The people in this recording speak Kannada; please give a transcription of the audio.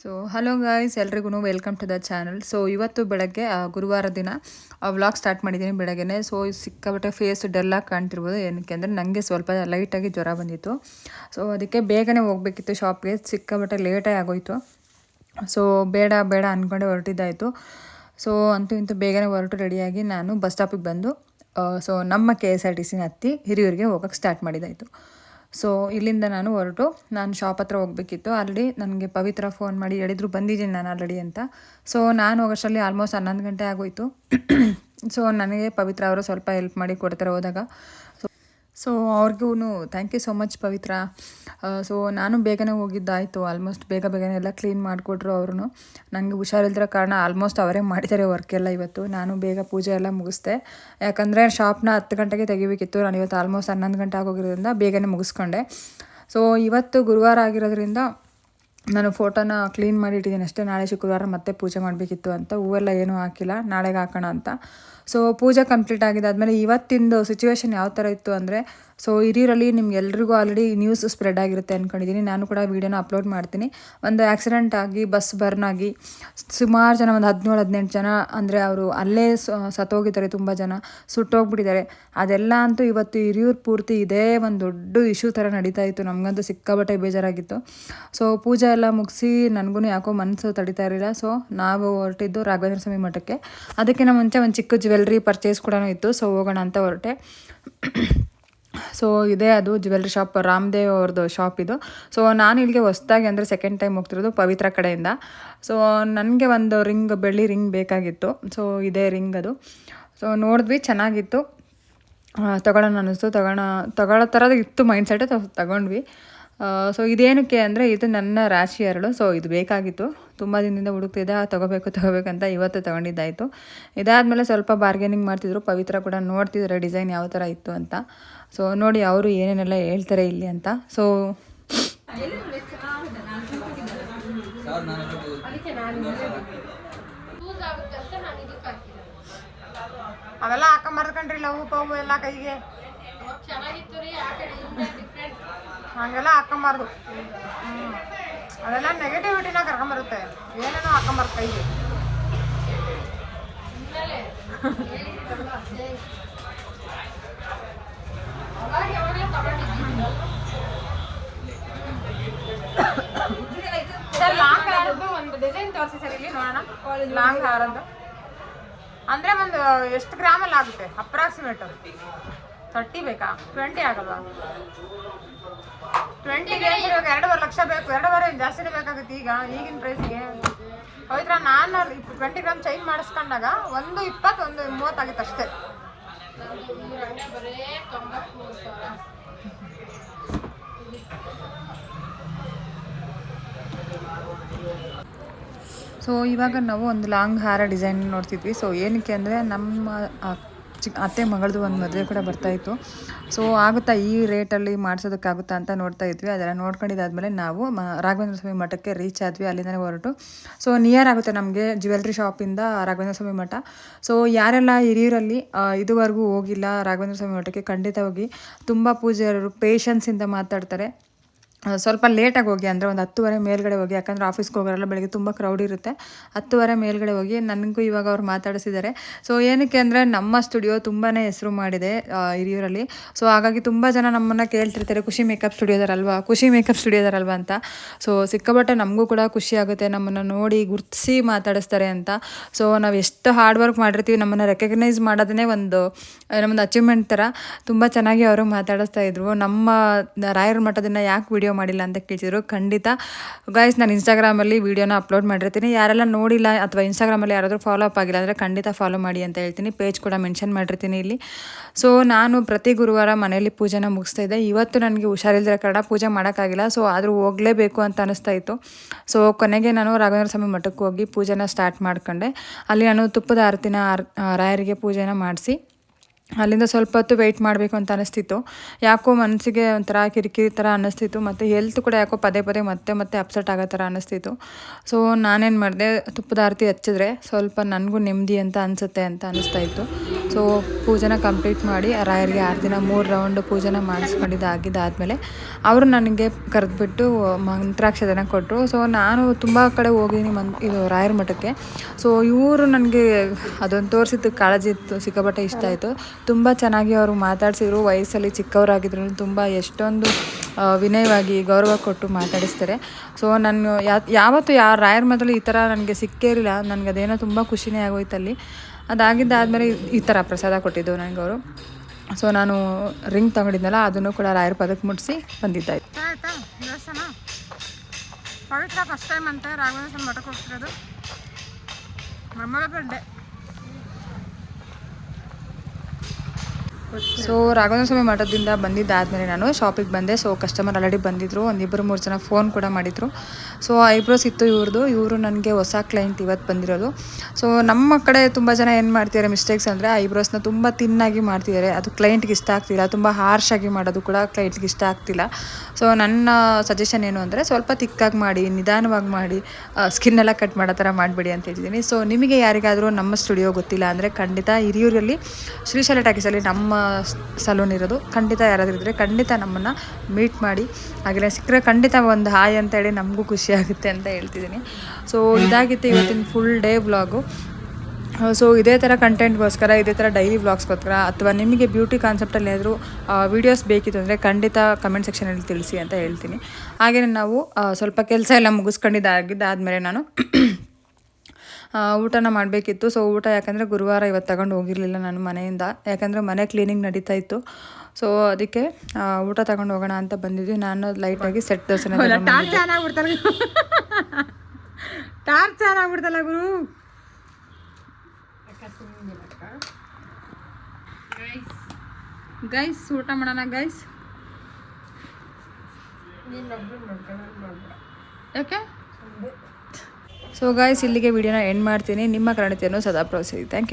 ಸೊ ಹಲೋ ಗಾಯ್ಸ್ ಎಲ್ರಿಗೂ welcome to the channel so ಇವತ್ತು ಬೆಳಗ್ಗೆ ಗುರುವಾರ ದಿನ ವ್ಲಾಗ್ ಸ್ಟಾರ್ಟ್ ಮಾಡಿದ್ದೀನಿ ಬೆಳಗ್ಗೆನೆ. ಸೊ ಸಿಕ್ಕಾಪಟ್ಟೆ ಫೇಸ್ ಡಲ್ಲಾಗಿ ಕಾಣ್ತಿರ್ಬೋದು. ಏನಕ್ಕೆ ಅಂದರೆ ನನಗೆ ಸ್ವಲ್ಪ ಲೈಟಾಗಿ ಜ್ವರ ಬಂದಿತ್ತು. ಸೊ ಅದಕ್ಕೆ ಬೇಗನೆ ಹೋಗಬೇಕಿತ್ತು ಶಾಪ್ಗೆ ಸಿಕ್ಕಾಪಟ್ಟೆ ಲೇಟಾಗಿ ಆಗೋಯಿತು. ಸೊ ಬೇಡ ಬೇಡ ಅಂದ್ಕೊಂಡೆ ಹೊರಟಿದ್ದಾಯಿತು. ಸೊ ಅಂತೂ ಇಂತೂ ಬೇಗನೆ ಹೊರಟು ರೆಡಿಯಾಗಿ ನಾನು ಬಸ್ ಸ್ಟಾಪಿಗೆ ಬಂದು ಸೊ ನಮ್ಮ ಕೆ ಎಸ್ ಆರ್ ಟಿ ಸಿನ ಹತ್ತಿ ಹಿರಿಯೂರಿಗೆ ಹೋಗೋಕ್ಕೆ ಸ್ಟಾರ್ಟ್ ಮಾಡಿದ್ದಾಯಿತು. ಸೊ ಇಲ್ಲಿಂದ ನಾನು ಹೊರಟು. ನಾನು ಶಾಪ್ ಹತ್ರ ಹೋಗಬೇಕಿತ್ತು. ಆಲ್ರೆಡಿ ನನಗೆ ಪವಿತ್ರ ಫೋನ್ ಮಾಡಿ ಹೇಳಿದ್ರು, ಬಂದಿದ್ದೀನಿ ನಾನು ಆಲ್ರೆಡಿ ಅಂತ. ಸೊ ನಾನು ಹೋಗೋಷ್ಟರಲ್ಲಿ ಆಲ್ಮೋಸ್ಟ್ ಹನ್ನೊಂದು ಗಂಟೆ ಆಗೋಯ್ತು. ಸೊ ನನಗೆ ಪವಿತ್ರ ಅವರು ಸ್ವಲ್ಪ ಹೆಲ್ಪ್ ಮಾಡಿ ಕೊಡ್ತಾರೆ ಹೋದಾಗ. ಸೊ ಅವ್ರಿಗೂ thank you so much Pavitra. So ನಾನು ಬೇಗನೆ ಹೋಗಿದ್ದಾಯಿತು. ಆಲ್ಮೋಸ್ಟ್ ಬೇಗ ಬೇಗನೆ ಎಲ್ಲ ಕ್ಲೀನ್ ಮಾಡಿಕೊಟ್ರು ಅವರು ನನಗೆ ಹುಷಾರಿಲ್ದಿರೋ ಕಾರಣ ಆಲ್ಮೋಸ್ಟ್ ಅವರೇ ಮಾಡಿದ್ದಾರೆ ವರ್ಕ್ ಎಲ್ಲ ಇವತ್ತು. ನಾನು ಬೇಗ ಪೂಜೆ ಎಲ್ಲ ಮುಗಿಸ್ದೆ. ಯಾಕಂದರೆ ಶಾಪ್ನ ಹತ್ತು ಗಂಟೆಗೆ ತೆಗಿಬೇಕಿತ್ತು. ನಾನು ಇವತ್ತು ಆಲ್ಮೋಸ್ಟ್ ಹನ್ನೊಂದು ಗಂಟೆ ಆಗೋಗಿರೋದ್ರಿಂದ ಬೇಗನೆ ಮುಗಿಸ್ಕೊಂಡೆ. ಸೊ ಇವತ್ತು ಗುರುವಾರ ಆಗಿರೋದ್ರಿಂದ ನಾನು ಫೋಟೋನ ಕ್ಲೀನ್ ಮಾಡಿ ಇಟ್ಟಿದ್ದೀನಿ ಅಷ್ಟೇ. ನಾಳೆ ಶುಕ್ರವಾರ ಮತ್ತೆ ಪೂಜೆ ಮಾಡಬೇಕಿತ್ತು ಅಂತ. ಹೂವೆಲ್ಲ ಏನೂ ಹಾಕಿಲ್ಲ. ನಾಳೆಗೆ ಹಾಕೋಣ ಅಂತ. ಸೊ ಪೂಜೆ ಕಂಪ್ಲೀಟ್ ಆಗಿದ್ದಾದಮೇಲೆ ಇವತ್ತಿಂದು ಸಿಚುವೇಶನ್ ಯಾವ ಥರ ಇತ್ತು ಅಂದರೆ ಸೊ ಹಿರಿಯರಲ್ಲಿ ನಿಮ್ಗೆ ಎಲ್ರಿಗೂ ಆಲ್ರೆಡಿ ನ್ಯೂಸ್ ಸ್ಪ್ರೆಡ್ ಆಗಿರುತ್ತೆ ಅಂದ್ಕೊಂಡಿದ್ದೀನಿ ನಾನು ಕೂಡ ವೀಡಿಯೋನ ಅಪ್ಲೋಡ್ ಮಾಡ್ತೀನಿ. ಒಂದು ಆಕ್ಸಿಡೆಂಟ್ ಆಗಿ ಬಸ್ ಬರ್ನ್ ಆಗಿ, ಸುಮಾರು ಜನ, ಒಂದು ಹದಿನೇಳು, ಹದಿನೆಂಟು ಜನ ಅಂದರೆ ಅವರು ಅಲ್ಲೇ ಸತ್ತೋಗಿದ್ದಾರೆ ತುಂಬ ಜನ, ಸುಟ್ಟೋಗ್ಬಿಟ್ಟಿದ್ದಾರೆ. ಅದೆಲ್ಲ ಅಂತೂ ಇವತ್ತು ಹಿರಿಯೂರು ಪೂರ್ತಿ ಇದೇ ಒಂದು ದೊಡ್ಡ ಇಶ್ಯೂ ಥರ ನಡೀತಾ ಇತ್ತು. ನಮಗಂತೂ ಸಿಕ್ಕಾಬಟ್ಟೆ ಬೇಜಾರಾಗಿತ್ತು. ಸೊ ಪೂಜೆ ಎಲ್ಲ ಮುಗಿಸಿ ನನಗೂ ಯಾಕೋ ಮನಸ್ಸು ತಡಿತಾ ಇರಲಿಲ್ಲ. ಸೊ ನಾವು ಹೊರಟಿದ್ದು ರಾಘವೇಂದ್ರ ಸ್ವಾಮಿ ಮಠಕ್ಕೆ. ಅದಕ್ಕಿಂತ ಮುಂಚೆ ಒಂದು ಚಿಕ್ಕ ಜ್ಯುವೆಲ್ರಿ ಪರ್ಚೇಸ್ ಕೂಡ ಇತ್ತು. ಸೊ ಹೋಗೋಣ ಅಂತ ಹೊರಟೆ. ಸೊ ಇದೇ ಅದು ಜ್ಯುವೆಲ್ರಿ ಶಾಪ್ ರಾಮದೇವ್ ಅವ್ರದ್ದು ಶಾಪ್ ಇದು. ಸೊ ನಾನು ಇಲ್ಲಿಗೆ ಹೊಸ್ದಾಗಿ ಅಂದರೆ ಸೆಕೆಂಡ್ ಟೈಮ್ ಹೋಗ್ತಿರೋದು ಪವಿತ್ರ ಕಡೆಯಿಂದ. ಸೊ ನನಗೆ ಒಂದು ರಿಂಗ್ ಬೆಳ್ಳಿ ರಿಂಗ್ ಬೇಕಾಗಿತ್ತು. ಸೊ ಇದೇ ರಿಂಗ್ ಅದು. ಸೊ ನೋಡಿದ್ವಿ, ಚೆನ್ನಾಗಿತ್ತು. ತಗೊಳ್ಳೋಣ ಅನ್ನಿಸ್ತು. ತಗೋಣ ತಗೊಳ್ಳೋ ಥರದ ಇತ್ತು ಮೈಂಡ್ ಸೆಟ್ ತಗೊಂಡ್ವಿ. ಸೊ ಇದೇನಕ್ಕೆ ಅಂದರೆ ಇದು ನನ್ನ ರಾಶಿ ಎರಡು ಸೊ ಇದು ಬೇಕಾಗಿತ್ತು. ತುಂಬ ದಿನದಿಂದ ಹುಡುಕ್ತಿದ್ದೆ. ತೊಗೋಬೇಕು ತಗೋಬೇಕು ತಗೋಬೇಕಂತ ಇವತ್ತು ತೊಗೊಂಡಿದ್ದಾಯಿತು. ಇದಾದಮೇಲೆ ಸ್ವಲ್ಪ ಬಾರ್ಗೇನಿಂಗ್ ಮಾಡ್ತಿದ್ರು. ಪವಿತ್ರ ಕೂಡ ನೋಡ್ತಿದ್ದಾರೆ ಡಿಸೈನ್ ಯಾವ ಥರ ಇತ್ತು ಅಂತ. ಸೊ ನೋಡಿ ಅವರು ಏನೇನೆಲ್ಲ ಹೇಳ್ತಾರೆ ಇಲ್ಲಿ ಅಂತ. ಸೊ ಅವೆಲ್ಲ ಹಾಕೊಂಬರ್ಕಂಡ್ರಿ ಲವ್ ಪವು ಎಲ್ಲ ಕೈಗೆ. ಹಂಗೆಲ್ಲ ಹಾಕೊಂಬಾರ್ದು. ಹ್ಮ್. ಅದೆಲ್ಲ ನೆಗೆಟಿವಿಟಿನ ಕರ್ಕೊಂಬರುತ್ತೆ. ಏನೇನೋ ಹಾಕೊಂಬಾರ್ದು ಕೈಗೆ. ಸರ್ ಲಾಂಗ್ ಹಾರದ್ದು ಒಂದು ಡಿಸೈನ್ ತೋರಿಸಿ ಸರ್ ಇಲ್ಲಿ ನೋಡೋಣ. ಲಾಂಗ್ ಹಾರದ್ದು. ಅಂದ್ರೆ ಒಂದು ಎಷ್ಟು ಗ್ರಾಮಲ್ಲಿ ಆಗುತ್ತೆ? ಅಪ್ರಾಕ್ಸಿಮೇಟ್ ತರ್ಟಿ ಬೇಕಾ? ಟ್ವೆಂಟಿ ಆಗಲ್ವಾ? ಟ್ವೆಂಟಿಗೆ ಇವಾಗ ಎರಡೂವರೆ ಲಕ್ಷ ಬೇಕು. ಎರಡೂವರೆ ಜಾಸ್ತಿನೇ ಬೇಕಾಗುತ್ತೆ ಈಗ? ಈಗಿನ ಪ್ರೈಸ್ಗೆ ಹೋಯ್ತರ ನಾನು ಟ್ವೆಂಟಿ ಗ್ರಾಮ್ ಚೈನ್ ಮಾಡಿಸ್ಕೊಂಡಾಗ ಒಂದು ಇಪ್ಪತ್ತು ಒಂದು ಮೂವತ್ತಾಗಿತ್ತು ಅಷ್ಟೇ. ಸೊ ಇವಾಗ ನಾವು ಒಂದು ಲಾಂಗ್ ಹಾರ ಡಿಸೈನ್ ನೋಡ್ತಿದ್ವಿ. ಸೊ ಏನಕ್ಕೆ ಅಂದರೆ ನಮ್ಮ ಆ, ಚಿ ಅತ್ತೆ ಮಗಳದು ಒಂದು ಮದುವೆ ಕೂಡ ಬರ್ತಾಯಿತ್ತು ಸೊ ಆಗುತ್ತಾ ಈ ರೇಟಲ್ಲಿ ಮಾಡಿಸೋದಕ್ಕಾಗುತ್ತಾ ಅಂತ ನೋಡ್ತಾ ಇದ್ವಿ. ಅದೆಲ್ಲ ನೋಡ್ಕೊಂಡಿದ್ದಾದ್ಮೇಲೆ ನಾವು ಮ ರಾಘವೇಂದ್ರ ಸ್ವಾಮಿ ಮಠಕ್ಕೆ ರೀಚ್ ಆದ್ವಿ. ಅಲ್ಲಿಂದನೇ ಹೊರಟು. ಸೊ ನಿಯರ್ ಆಗುತ್ತೆ ನಮಗೆ ಜ್ಯುವೆಲ್ರಿ ಶಾಪಿಂದ ರಾಘವೇಂದ್ರ ಸ್ವಾಮಿ ಮಠ. ಸೊ ಯಾರೆಲ್ಲ ಹಿರಿಯೂರಲ್ಲಿ ಇದುವರೆಗೂ ಹೋಗಿಲ್ಲ ರಾಘವೇಂದ್ರ ಸ್ವಾಮಿ ಮಠಕ್ಕೆ ಖಂಡಿತ ಹೋಗಿ. ತುಂಬ ಪೂಜೆಯವರು ಪೇಷನ್ಸಿಂದ ಮಾತಾಡ್ತಾರೆ. ಸ್ವಲ್ಪ ಲೇಟಾಗಿ ಹೋಗಿ ಅಂದರೆ ಒಂದು ಹತ್ತುವರೆ ಮೇಲ್ಗಡೆ ಹೋಗಿ, ಯಾಕಂದರೆ ಆಫೀಸ್ಗೆ ಹೋಗೋರೆಲ್ಲ ಬೆಳಗ್ಗೆ ತುಂಬ ಕ್ರೌಡ್ ಇರುತ್ತೆ. ಹತ್ತುವರೆ ಮೇಲ್ಗಡೆ ಹೋಗಿ ನನಗೂ ಇವಾಗ ಅವ್ರು ಮಾತಾಡಿಸಿದ್ದಾರೆ. ಸೊ ಏನಕ್ಕೆ ಅಂದರೆ ನಮ್ಮ ಸ್ಟುಡಿಯೋ ತುಂಬಾ ಹೆಸರು ಮಾಡಿದೆ ಹಿರಿಯೂರಲ್ಲಿ. ಸೊ ಹಾಗಾಗಿ ತುಂಬ ಜನ ನಮ್ಮನ್ನು ಕೇಳ್ತಿರ್ತಾರೆ, ಖುಷಿ ಮೇಕಪ್ ಸ್ಟುಡಿಯೋದಾರಲ್ವಾ ಖುಷಿ ಮೇಕಪ್ ಸ್ಟುಡಿಯೋದಾರಲ್ವಾ ಅಂತ. ಸೊ ಸಿಕ್ಕಾಪಟ್ಟೆ ನಮಗೂ ಕೂಡ ಖುಷಿ ಆಗುತ್ತೆ, ನಮ್ಮನ್ನು ನೋಡಿ ಗುರ್ತಿಸಿ ಮಾತಾಡಿಸ್ತಾರೆ ಅಂತ. ಸೊ ನಾವು ಎಷ್ಟು ಹಾರ್ಡ್ ವರ್ಕ್ ಮಾಡಿರ್ತೀವಿ, ನಮ್ಮನ್ನು ರೆಕಗ್ನೈಸ್ ಮಾಡೋದನ್ನೇ ಒಂದು ನಮ್ಮದು ಅಚೀವ್ಮೆಂಟ್ ಥರ ತುಂಬ ಚೆನ್ನಾಗಿ ಅವರು ಮಾತಾಡಿಸ್ತಾ ಇದ್ರು. ನಮ್ಮ ರಾಯರ ಮಠದನ್ನು ಯಾಕೆ ವಿಡಿಯೋ ಮಾಡಿಲ್ಲ ಅಂತ ಕೇಳ್ತಿದ್ರು ಖಂಡಿತ ಗಾಯ್ಸ್ ನಾನು ಇನ್ಸ್ಟಾಗ್ರಾಮಲ್ಲಿ ವೀಡಿಯೋನ ಅಪ್ಲೋಡ್ ಮಾಡಿರ್ತೀನಿ. ಯಾರೆಲ್ಲ ನೋಡಿಲ್ಲ ಅಥವಾ ಇನ್ಸ್ಟಾಗ್ರಾಮಲ್ಲಿ ಯಾರಾದರೂ ಫಾಲೋ ಅಪ್ ಆಗಿಲ್ಲ ಅಂದರೆ ಖಂಡಿತ ಫಾಲೋ ಮಾಡಿ ಅಂತ ಹೇಳ್ತೀನಿ. ಪೇಜ್ ಕೂಡ ಮೆನ್ಷನ್ ಮಾಡಿರ್ತೀನಿ ಇಲ್ಲಿ. ಸೊ ನಾನು ಪ್ರತಿ ಗುರುವಾರ ಮನೆಯಲ್ಲಿ ಪೂಜೆನ ಮುಗಿಸ್ತಾ ಇದ್ದೆ. ಇವತ್ತು ನನಗೆ ಹುಷಾರಿಲ್ದಿರೋ ಕಾರಣ ಪೂಜೆ ಮಾಡೋಕ್ಕಾಗಿಲ್ಲ. ಸೊ ಆದರೂ ಹೋಗಲೇಬೇಕು ಅಂತ ಅನಿಸ್ತಾ ಇತ್ತು. ಸೊ ಕೊನೆಗೆ ನಾನು ರಾಘವೇಂದ್ರ ಸ್ವಾಮಿ ಮಠಕ್ಕೆ ಹೋಗಿ ಪೂಜೆನ ಸ್ಟಾರ್ಟ್ ಮಾಡ್ಕೊಂಡೆ. ಅಲ್ಲಿ ನಾನು ತುಪ್ಪದ ಆರತಿನ ಆರ್- ರಾಯರಿಗೆ ಪೂಜೆನ ಮಾಡಿಸಿ ಅಲ್ಲಿಂದ ಸ್ವಲ್ಪ ಹೊತ್ತು ವೆಯ್ಟ್ ಮಾಡಬೇಕು ಅಂತ ಅನಿಸ್ತಿತ್ತು. ಯಾಕೋ ಮನಸ್ಸಿಗೆ ಒಂಥರ ಕಿರಿಕಿರಿ ಥರ ಅನ್ನಿಸ್ತಿತ್ತು ಮತ್ತು ಹೆಲ್ತ್ ಕೂಡ ಯಾಕೋ ಪದೇ ಪದೇ ಮತ್ತೆ ಮತ್ತೆ ಅಪ್ಸೆಟ್ ಆಗೋ ಥರ ಅನ್ನಿಸ್ತಿತ್ತು ಸೊ ನಾನೇನು ಮಾಡಿದೆ ತುಪ್ಪದ ಆರತಿ ಹಚ್ಚಿದ್ರೆ ಸ್ವಲ್ಪ ನನಗೂ ನೆಮ್ಮದಿ ಅಂತ ಅನಿಸುತ್ತೆ ಅಂತ ಅನ್ನಿಸ್ತಾ ಇತ್ತು. ಸೊ ಪೂಜೆನ ಕಂಪ್ಲೀಟ್ ಮಾಡಿ ರಾಯರಿಗೆ ಆರು ದಿನ ಮೂರು ರೌಂಡ್ ಪೂಜೆನ ಮಾಡಿಸ್ಕೊಂಡಿದ್ದು ಆಗಿದ್ದಾದಮೇಲೆ ಅವರು ನನಗೆ ಕರೆದ್ಬಿಟ್ಟು ಮಂತ್ರಾಕ್ಷತೆನ ಕೊಟ್ಟರು. ಸೊ ನಾನು ತುಂಬ ಕಡೆ ಹೋಗಿದ್ದೀನಿ ಮನ್ ಇದು ರಾಯರ ಮಠಕ್ಕೆ. ಸೊ ಇವರು ನನಗೆ ಅದೊಂದು ತೋರಿಸಿದ್ದು ಕಾಳಜಿ ಇತ್ತು, ಸಿಕ್ಕಾಪಟ್ಟೆ ಇಷ್ಟ ಆಯಿತು. ತುಂಬ ಚೆನ್ನಾಗಿ ಅವರು ಮಾತಾಡಿಸಿದ್ರು. ವಯಸ್ಸಲ್ಲಿ ಚಿಕ್ಕವರಾಗಿದ್ರು ತುಂಬ ಎಷ್ಟೊಂದು ವಿನಯವಾಗಿ ಗೌರವ ಕೊಟ್ಟು ಮಾತಾಡಿಸ್ತಾರೆ. ಸೊ ನಾನು ಯಾವತ್ತು ಯಾ, ರಾಯರ ಮೊದಲು ಈ ಥರ ನನಗೆ ಸಿಕ್ಕೇ ಇರಲಿಲ್ಲ. ನನಗೆ ಅದೇನೋ ತುಂಬ ಖುಷಿನೇ ಆಗೋಯ್ತು ಅಲ್ಲಿ. ಅದಾಗಿದ್ದಾದಮೇಲೆ ಈ ಥರ ಪ್ರಸಾದ ಕೊಟ್ಟಿದ್ದು ನನಗೆ ಅವರು. ಸೊ ನಾನು ರಿಂಗ್ ತಗೊಂಡಿದ್ನಲ್ಲ, ಅದನ್ನು ಕೂಡ ರಾಯರ ಪದಕ್ಕೆ ಮುಟ್ಟಿಸಿ ಬಂದಿದ್ದಾಯ್ತು. ಆಯಿತಾ? ಪವಿತ್ರ ಫಸ್ಟ್ ಟೈಮ್ ಅಂತ. ರಾಘವೇಂದ್ರ ಮಠಕ್ಕೆ ಹೋಗ್ತಿರೋದು. Memorable day so Raghavendra Swami ಮಠದಿಂದ ಬಂದಿದ್ದಾದಮೇಲೆ ನಾನು ಶಾಪಿಗೆ ಬಂದೆ. ಸೊ ಕಸ್ಟಮರ್ ಆಲ್ರೆಡಿ ಬಂದಿದ್ದರು ಒಂದಿಬ್ಬರು ಮೂರು ಜನ ಫೋನ್ ಕೂಡ ಮಾಡಿದರು. ಸೊ ಐಬ್ರೋಸ್ ಇತ್ತು ಇವ್ರದ್ದು ಇವರು ನನಗೆ ಹೊಸ ಕ್ಲೈಂಟ್ ಇವತ್ತು ಬಂದಿರೋದು. ಸೊ ನಮ್ಮ ಕಡೆ ತುಂಬ ಜನ ಏನು ಮಾಡ್ತಿದ್ದಾರೆ ಮಿಸ್ಟೇಕ್ಸ್ ಅಂದರೆ ಐಬ್ರೋಸ್ನ ತುಂಬ ತಿನ್ನಾಗಿ ಮಾಡ್ತಿದ್ದಾರೆ ಅದು ಕ್ಲೈಂಟ್ಗೆ ಇಷ್ಟ ಆಗ್ತಿಲ್ಲ. ತುಂಬ ಆಗಿ ಮಾಡೋದು ಕೂಡ ಕ್ಲೈಂಟ್ಗೆ ಇಷ್ಟ ಆಗ್ತಿಲ್ಲ. ಸೊ ನನ್ನ ಸಜೆಷನ್ ಏನು ಅಂದರೆ ಸ್ವಲ್ಪ ತಿಕ್ಕಾಗಿ ಮಾಡಿ, ನಿಧಾನವಾಗಿ ಮಾಡಿ ಸ್ಕಿನ್ ಎಲ್ಲ ಕಟ್ ಮಾಡೋ ಥರ ಮಾಡಿಬಿಡಿ ಅಂತ ಹೇಳ್ತಿದ್ದೀನಿ. ಸೊ ನಿಮಗೆ ಯಾರಿಗಾದರೂ ನಮ್ಮ ಸ್ಟುಡಿಯೋ ಗೊತ್ತಿಲ್ಲ ಅಂದರೆ ಖಂಡಿತ ಹಿರಿಯೂರಲ್ಲಿ ಶ್ರೀಶೈಲ ಟಾಕೀಸಲ್ಲಿ ನಮ್ಮ ಸಲೂನ್ ಇರೋದು. ಖಂಡಿತ ಯಾರಾದರೂ ಇದ್ದರೆ ಖಂಡಿತ ನಮ್ಮನ್ನು ಮೀಟ್ ಮಾಡಿ. ಹಾಗೆಲ್ಲ ಸಿಕ್ಕರೆ ಖಂಡಿತ ಒಂದು ಹಾಯ್ ಅಂತ ಹೇಳಿ ನಮಗೂ ಖುಷಿ ಆಗುತ್ತೆ ಅಂತ ಹೇಳ್ತಿದ್ದೀನಿ. ಸೊ ಇದಾಗಿತ್ತು ಇವತ್ತಿನ ಫುಲ್ ಡೇ ವ್ಲಾಗು ಸೊ ಇದೇ ಥರ ಕಂಟೆಂಟ್ಗೋಸ್ಕರ ಇದೇ ಥರ ಡೈಲಿ ವ್ಲಾಗ್ಸ್ಗೋಸ್ಕರ ಅಥವಾ ನಿಮಗೆ ಬ್ಯೂಟಿ ಕಾನ್ಸೆಪ್ಟಲ್ಲಿ ಏನಾದರೂ ವೀಡಿಯೋಸ್ ಬೇಕಿತ್ತು ಅಂದರೆ ಖಂಡಿತ ಕಮೆಂಟ್ ಸೆಕ್ಷನಲ್ಲಿ ತಿಳಿಸಿ ಅಂತ ಹೇಳ್ತೀನಿ. ಹಾಗೆಯೇ ನಾವು ಸ್ವಲ್ಪ ಕೆಲಸ ಎಲ್ಲ ಮುಗಿಸ್ಕೊಂಡಿದ್ದಾಗಿದ್ದಾದಮೇಲೆ ನಾನು ಊಟನ ಮಾಡಬೇಕಿತ್ತು. ಸೊ ಊಟ ಯಾಕಂದರೆ ಗುರುವಾರ ಇವತ್ತು ತಗೊಂಡು ಹೋಗಿರಲಿಲ್ಲ ನಾನು ಮನೆಯಿಂದ. ಯಾಕಂದರೆ ಮನೆ ಕ್ಲೀನಿಂಗ್ ನಡೀತಾ ಇತ್ತು. ಸೊ ಅದಕ್ಕೆ ಊಟ ತಗೊಂಡು ಹೋಗೋಣ ಅಂತ ಬಂದಿದ್ವಿ. ನಾನು ಲೈಟಾಗಿ ಸೆಟ್ ದೋಸೆ ಟಾರ್ಚ್ ಆನ್ ಆಗ್ಬಿಡ್ತಲ್ಲ ಟಾರ್ಚ್ ಆನ್ ಆಗ್ಬಿಡ್ತಲ್ಲ ಗುರು. ಗೈಸ್ ಊಟ ಮಾಡೋಣ ಗೈಸ್ ಯಾಕೆ? ಸೊ ಗಾಯ್ಸ್ ಇಲ್ಲಿಗೆ ವಿಡಿಯೋನ ಎಂಡ್ ಮಾಡ್ತೀನಿ. ನಿಮ್ಮ ಕನ್ನಡತಿಯನ್ನು ಸದಾ ಪ್ರೋತ್ಸಾಹಿಸಿ. Thank you